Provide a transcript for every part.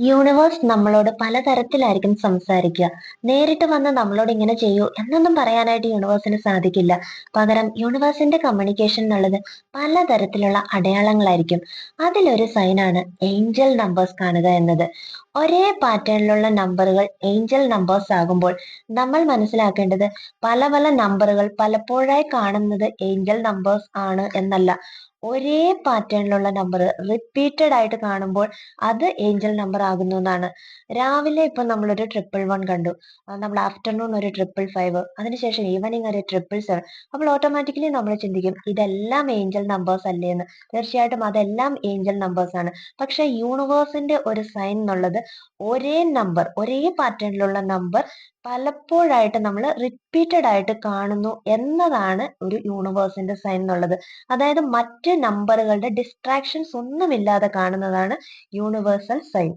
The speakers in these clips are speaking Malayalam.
യൂണിവേഴ്സ് നമ്മളോട് പലതരത്തിലായിരിക്കും സംസാരിക്കുക. നേരിട്ട് വന്ന് നമ്മളോട് ഇങ്ങനെ ചെയ്യൂ എന്നൊന്നും പറയാനായിട്ട് യൂണിവേഴ്സിന് സാധിക്കില്ല. പകരം യൂണിവേഴ്സിന്റെ കമ്മ്യൂണിക്കേഷൻ എന്നുള്ളത് പലതരത്തിലുള്ള അടയാളങ്ങളായിരിക്കും. അതിലൊരു സൈനാണ് ഏഞ്ചൽ നമ്പേഴ്സ് കാണുക എന്നത്. ഒരേ പാറ്റേണിലുള്ള നമ്പറുകൾ ഏഞ്ചൽ നമ്പേഴ്സ് ആകുമ്പോൾ നമ്മൾ മനസ്സിലാക്കേണ്ടത് പല പല നമ്പറുകൾ പലപ്പോഴായി കാണുന്നത് ഏഞ്ചൽ നമ്പേഴ്സ് ആണ് എന്നല്ല. ഒരേ പാറ്റേണിലുള്ള നമ്പർ റിപ്പീറ്റഡ് ആയിട്ട് കാണുമ്പോൾ അത് ഏഞ്ചൽ നമ്പർ ആകുന്നു എന്നാണ്. രാവിലെ ഇപ്പൊ നമ്മളൊരു ട്രിപ്പിൾ വൺ കണ്ടു. നമ്മൾ ആഫ്റ്റർനൂൺ ഒരു ട്രിപ്പിൾ ഫൈവ് അതിനുശേഷം ഈവനിങ് ഒരു ട്രിപ്പിൾ സെവൻ അപ്പോൾ ഓട്ടോമാറ്റിക്കലി നമ്മൾ ചിന്തിക്കും ഇതെല്ലാം ഏഞ്ചൽ നമ്പേഴ്സ് അല്ലേ എന്ന്. തീർച്ചയായിട്ടും അതെല്ലാം ഏഞ്ചൽ നമ്പേഴ്സ് ആണ്. പക്ഷെ യൂണിവേഴ്സിന്റെ ഒരു സൈൻ എന്നുള്ളത് ഒരേ നമ്പർ ഒരേ പാറ്റേണിലുള്ള നമ്പർ പലപ്പോഴായിട്ട് നമ്മൾ റിപ്പീറ്റഡ് ആയിട്ട് കാണുന്നു എന്നതാണ് ഒരു യൂണിവേഴ്സിന്റെ സൈൻ എന്നുള്ളത്. അതായത് മറ്റ് നമ്പറുകളുടെ ഡിസ്ട്രാക്ഷൻസ് ഒന്നുമില്ലാതെ കാണുന്നതാണ് യൂണിവേഴ്സൽ സൈൻ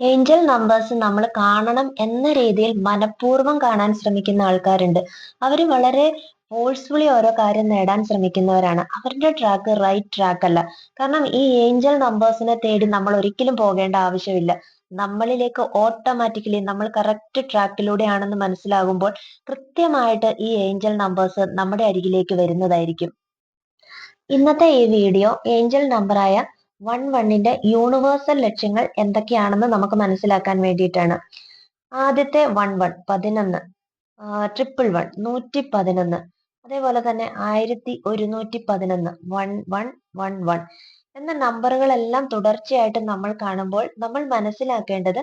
ഏഞ്ചൽ നമ്പേഴ്സ് നമ്മൾ കാണണം എന്ന രീതിയിൽ മനഃപൂർവം കാണാൻ ശ്രമിക്കുന്ന ആൾക്കാരുണ്ട്. അവർ വളരെ ഫോഴ്സ്ഫുള്ളി ഓരോ കാര്യം നേടാൻ ശ്രമിക്കുന്നവരാണ്. അവരുടെ ട്രാക്ക് റൈറ്റ് ട്രാക്ക് അല്ല. കാരണം ഈ ഏഞ്ചൽ നമ്പേഴ്സിനെ തേടി നമ്മൾ ഒരിക്കലും പോകേണ്ട ആവശ്യമില്ല. നമ്മളിലേക്ക് ഓട്ടോമാറ്റിക്കലി നമ്മൾ കറക്റ്റ് ട്രാക്കിലൂടെയാണെന്ന് മനസ്സിലാകുമ്പോൾ കൃത്യമായിട്ട് ഈ ഏഞ്ചൽ നമ്പേഴ്സ് നമ്മുടെ അരികിലേക്ക് വരുന്നതായിരിക്കും. ഇന്നത്തെ ഈ വീഡിയോ ഏഞ്ചൽ നമ്പറായ വൺ വണ്ണിന്റെ യൂണിവേഴ്സൽ ലക്ഷ്യങ്ങൾ എന്തൊക്കെയാണെന്ന് നമുക്ക് മനസ്സിലാക്കാൻ വേണ്ടിയിട്ടാണ്. ആദ്യത്തെ വൺ വൺ പതിനൊന്ന് ട്രിപ്പിൾ വൺ നൂറ്റി പതിനൊന്ന് അതേപോലെ തന്നെ ആയിരത്തി ഒരുന്നൂറ്റി പതിനൊന്ന് വൺ വൺ വൺ വൺ എന്ന നമ്പറുകളെല്ലാം തുടർച്ചയായിട്ട് നമ്മൾ കാണുമ്പോൾ നമ്മൾ മനസ്സിലാക്കേണ്ടത്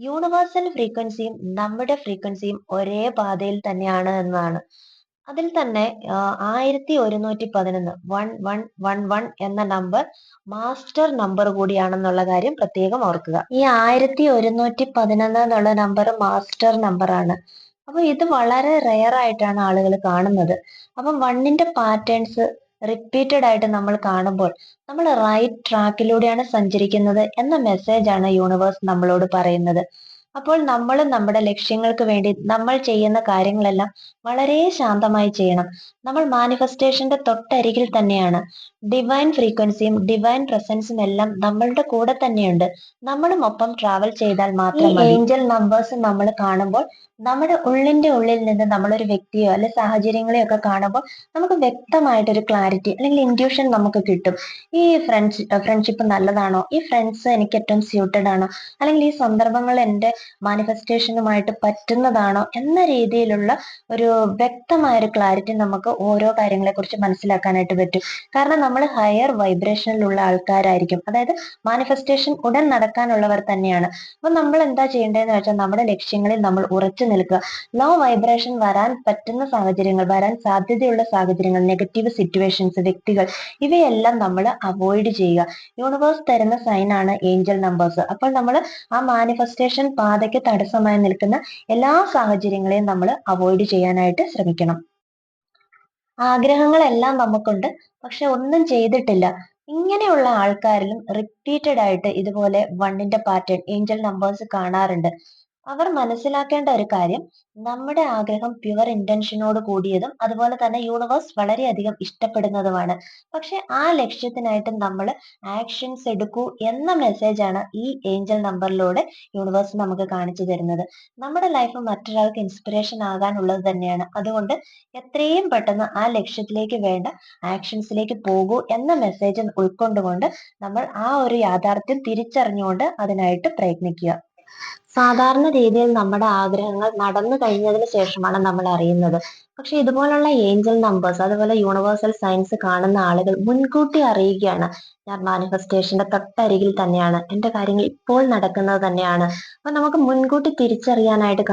യൂണിവേഴ്സൽ ഫ്രീക്വൻസിയും നമ്മുടെ ഫ്രീക്വൻസിയും ഒരേ പാതയിൽ തന്നെയാണ് എന്നാണ്. അതിൽ തന്നെ ആയിരത്തി ഒരുന്നൂറ്റി പതിനൊന്ന് വൺ വൺ വൺ വൺ എന്ന നമ്പർ മാസ്റ്റർ നമ്പർ കൂടിയാണെന്നുള്ള കാര്യം പ്രത്യേകം ഓർക്കുക. ഈ ആയിരത്തി ഒരുന്നൂറ്റി പതിനൊന്ന് എന്നുള്ള നമ്പർ മാസ്റ്റർ നമ്പർ ആണ്. അപ്പൊ ഇത് വളരെ റെയർ ആയിട്ടാണ് ആളുകൾ കാണുന്നത്. അപ്പം വണ്ണിന്റെ പാറ്റേൺസ് റിപ്പീറ്റഡ് ആയിട്ട് നമ്മൾ കാണുമ്പോൾ നമ്മൾ റൈറ്റ് ട്രാക്കിലൂടെയാണ് സഞ്ചരിക്കുന്നത് എന്ന മെസ്സേജ് ആണ് യൂണിവേഴ്സ് നമ്മളോട് പറയുന്നത്. അപ്പോൾ നമ്മൾ നമ്മുടെ ലക്ഷ്യങ്ങൾക്ക് വേണ്ടി നമ്മൾ ചെയ്യുന്ന കാര്യങ്ങളെല്ലാം വളരെ ശാന്തമായി ചെയ്യണം. നമ്മൾ മാനിഫെസ്റ്റേഷന്റെ തൊട്ടരികിൽ തന്നെയാണ്. ഡിവൈൻ ഫ്രീക്വൻസിയും ഡിവൈൻ പ്രസൻസും എല്ലാം നമ്മളുടെ കൂടെ തന്നെയുണ്ട്. നമ്മളും ഒപ്പം ട്രാവൽ ചെയ്താൽ മാത്രം ഏഞ്ചൽ നമ്പേഴ്സ് നമ്മൾ കാണുമ്പോൾ നമ്മുടെ ഉള്ളിന്റെ ഉള്ളിൽ നിന്ന് നമ്മളൊരു വ്യക്തിയോ അല്ലെ സാഹചര്യങ്ങളെയോ ഒക്കെ കാണുമ്പോൾ നമുക്ക് വ്യക്തമായിട്ടൊരു ക്ലാരിറ്റി അല്ലെങ്കിൽ ഇൻഡ്യൂഷൻ നമുക്ക് കിട്ടും. ഈ ഫ്രണ്ട്സ് ഫ്രണ്ട്ഷിപ്പ് നല്ലതാണോ? ഈ ഫ്രണ്ട്സ് എനിക്ക് ഏറ്റവും സ്യൂട്ടഡ് ആണോ? അല്ലെങ്കിൽ ഈ സന്ദർഭങ്ങൾ എന്റെ മാനിഫെസ്റ്റേഷനുമായിട്ട് പറ്റുന്നതാണോ? എന്ന രീതിയിലുള്ള ഒരു വ്യക്തമായ ഒരു ക്ലാരിറ്റി നമുക്ക് ഓരോ കാര്യങ്ങളെ കുറിച്ച് മനസ്സിലാക്കാനായിട്ട് പറ്റും. കാരണം നമ്മൾ ഹയർ വൈബ്രേഷനിലുള്ള ആൾക്കാരായിരിക്കും. അതായത് മാനിഫെസ്റ്റേഷൻ ഉടൻ നടക്കാനുള്ളവർ തന്നെയാണ്. അപ്പൊ നമ്മൾ എന്താ ചെയ്യേണ്ടതെന്ന് വെച്ചാൽ നമ്മുടെ ലക്ഷ്യങ്ങളിൽ നമ്മൾ ഉറച്ചു നിൽക്കുക. ലോ വൈബ്രേഷൻ വരാൻ പറ്റുന്ന സാഹചര്യങ്ങൾ വരാൻ സാധ്യതയുള്ള സാഹചര്യങ്ങൾ നെഗറ്റീവ് സിറ്റുവേഷൻസ് വ്യക്തികൾ ഇവയെല്ലാം നമ്മൾ അവോയ്ഡ് ചെയ്യുക. യൂണിവേഴ്സ് തരുന്ന സൈൻ ആണ് ഏഞ്ചൽ നമ്പേഴ്സ് അപ്പോൾ നമ്മൾ ആ മാനിഫെസ്റ്റേഷൻ പാതയ്ക്ക് തടസ്സമായി നിൽക്കുന്ന എല്ലാ സാഹചര്യങ്ങളെയും നമ്മൾ അവോയ്ഡ് ചെയ്യാനായിട്ട് ശ്രമിക്കണം. ആഗ്രഹങ്ങളെല്ലാം നമുക്കുണ്ട്. പക്ഷെ ഒന്നും ചെയ്തിട്ടില്ല. ഇങ്ങനെയുള്ള ആൾക്കാരിലും റിപ്പീറ്റഡ് ആയിട്ട് ഇതുപോലെ വണ്ണിന്റെ പാറ്റേൺ ഏഞ്ചൽ നമ്പേഴ്സ് കാണാറുണ്ട്. അവർ മനസ്സിലാക്കേണ്ട ഒരു കാര്യം നമ്മുടെ ആഗ്രഹം പ്യുവർ ഇന്റൻഷനോട് കൂടിയതും അതുപോലെ തന്നെ യൂണിവേഴ്സ് വളരെയധികം ഇഷ്ടപ്പെടുന്നതുമാണ്. പക്ഷെ ആ ലക്ഷ്യത്തിനായിട്ട് നമ്മൾ ആക്ഷൻസ് എടുക്കൂ എന്ന മെസ്സേജ് ആണ് ഈ ഏഞ്ചൽ നമ്പറിലൂടെ യൂണിവേഴ്സ് നമുക്ക് കാണിച്ചു തരുന്നത്. നമ്മുടെ ലൈഫ് മറ്റൊരാൾക്ക് ഇൻസ്പിറേഷൻ ആകാനുള്ളത് തന്നെയാണ്. അതുകൊണ്ട് എത്രയും പെട്ടെന്ന് ആ ലക്ഷ്യത്തിലേക്ക് വേണ്ട ആക്ഷൻസിലേക്ക് പോകൂ എന്ന മെസ്സേജ് ഉൾക്കൊണ്ടുകൊണ്ട് നമ്മൾ ആ ഒരു യാഥാർത്ഥ്യം തിരിച്ചറിഞ്ഞുകൊണ്ട് അതിനായിട്ട് പ്രയത്നിക്കുക. സാധാരണ രീതിയിൽ നമ്മുടെ ആഗ്രഹങ്ങൾ നടന്നു കഴിഞ്ഞതിന് ശേഷമാണ് നമ്മൾ അറിയുന്നത്. പക്ഷെ ഇതുപോലുള്ള ഏഞ്ചൽ നമ്പേഴ്സ് അതുപോലെ യൂണിവേഴ്സൽ സയൻസ് കാണുന്ന ആളുകൾ മുൻകൂട്ടി അറിയുകയാണ്. ഞാൻ മാനിഫെസ്റ്റേഷന്റെ തൊട്ടരികിൽ തന്നെയാണ്. എന്റെ കാര്യങ്ങൾ ഇപ്പോൾ നടക്കുന്നത് തന്നെയാണ്. അപ്പൊ നമുക്ക് മുൻകൂട്ടി തിരിച്ചറിയാനായിട്ട്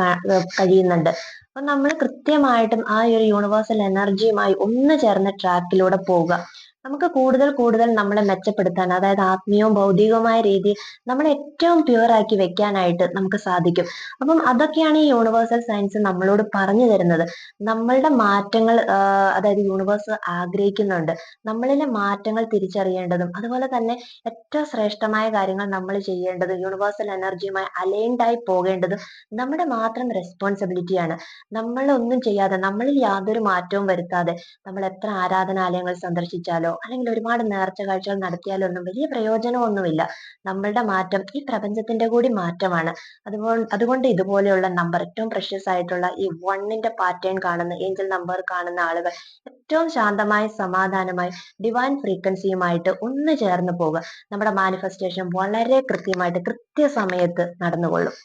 കഴിയുന്നുണ്ട്. അപ്പൊ നമ്മൾ കൃത്യമായിട്ടും ആ ഒരു യൂണിവേഴ്സൽ എനർജിയുമായി ഒന്ന് ചേർന്ന ട്രാക്കിലൂടെ പോവുക. നമുക്ക് കൂടുതൽ കൂടുതൽ നമ്മളെ മെച്ചപ്പെടുത്താൻ അതായത് ആത്മീയവും ഭൗതികവുമായ രീതിയിൽ നമ്മളെ ഏറ്റവും പ്യുവറാക്കി വെക്കാനായിട്ട് നമുക്ക് സാധിക്കും. അപ്പം അതൊക്കെയാണ് ഈ യൂണിവേഴ്സൽ സയൻസ് നമ്മളോട് പറഞ്ഞു തരുന്നത്. നമ്മളുടെ മാറ്റങ്ങൾ അതായത് യൂണിവേഴ്സ് ആഗ്രഹിക്കുന്നുണ്ട്. നമ്മളിലെ മാറ്റങ്ങൾ തിരിച്ചറിയേണ്ടതും അതുപോലെ തന്നെ ഏറ്റവും ശ്രേഷ്ഠമായ കാര്യങ്ങൾ നമ്മൾ ചെയ്യേണ്ടതും യൂണിവേഴ്സൽ എനർജിയുമായി അലൈൻഡ് ആയി പോകേണ്ടതും നമ്മുടെ മാത്രം റെസ്പോൺസിബിലിറ്റിയാണ് നമ്മളൊന്നും ചെയ്യാതെ നമ്മളിൽ യാതൊരു മാറ്റവും വരുത്താതെ നമ്മൾ എത്ര ആരാധനാലയങ്ങൾ സന്ദർശിച്ചാലോ നടത്തിയാലോ അല്ലെങ്കിൽ ഒരുപാട് നേർച്ച കാഴ്ചകൾ നടത്തിയാലോ ഒന്നും വലിയ പ്രയോജനമൊന്നുമില്ല. നമ്മളുടെ മാറ്റം ഈ പ്രപഞ്ചത്തിന്റെ കൂടി മാറ്റമാണ്. അതുപോലെ അതുകൊണ്ട് ഇതുപോലെയുള്ള നമ്പർ ഏറ്റവും പ്രഷ്യസ് ആയിട്ടുള്ള ഈ വണ്ണിന്റെ പാറ്റേൺ കാണുന്ന ഏഞ്ചൽ നമ്പർ കാണുന്ന ആളുകൾ ഏറ്റവും ശാന്തമായി സമാധാനമായി ഡിവൈൻ ഫ്രീക്വൻസിയുമായിട്ട് ഒന്ന് ചേർന്ന് പോവുക. നമ്മുടെ മാനിഫെസ്റ്റേഷൻ വളരെ കൃത്യമായിട്ട് കൃത്യസമയത്ത് നടന്നുകൊള്ളും.